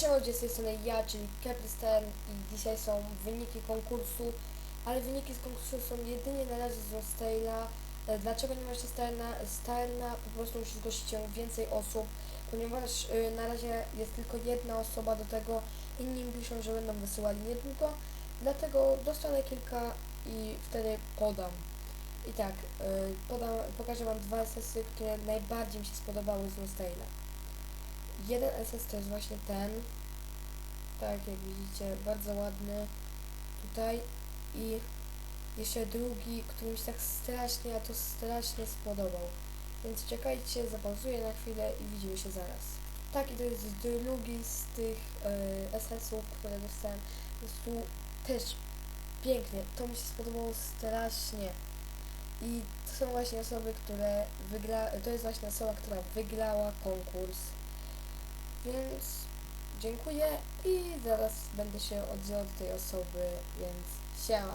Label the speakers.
Speaker 1: Siema ludzie, z tej strony ja, czyli Caprister i dzisiaj są wyniki konkursu, ale wyniki z konkursu są jedynie na razie z Rostayla. E, Dlaczego nie macie Starna? Starna po prostu musi zgłosić się więcej osób, ponieważ y, na razie jest tylko jedna osoba do tego, inni piszą, że będą wysyłali niedługo, dlatego dostanę kilka i wtedy podam. I tak, y, podam, pokażę Wam dwa SS-y, które najbardziej mi się spodobały z Rostayla. Jeden SS to jest właśnie ten. Tak, jak widzicie, bardzo ładny tutaj. I jeszcze drugi, który mi się tak strasznie, a to strasznie spodobał. Więc czekajcie, zapauzuję na chwilę i widzimy się zaraz. Tak, i to jest drugi z tych y, SS-ów, które dostałem. Po prostu też pięknie. To mi się spodobało strasznie. I to są właśnie osoby, które wygra... To jest właśnie osoba, która wygrała konkurs. Więc dziękuję i zaraz będę się odzywał do tej osoby, więc siema.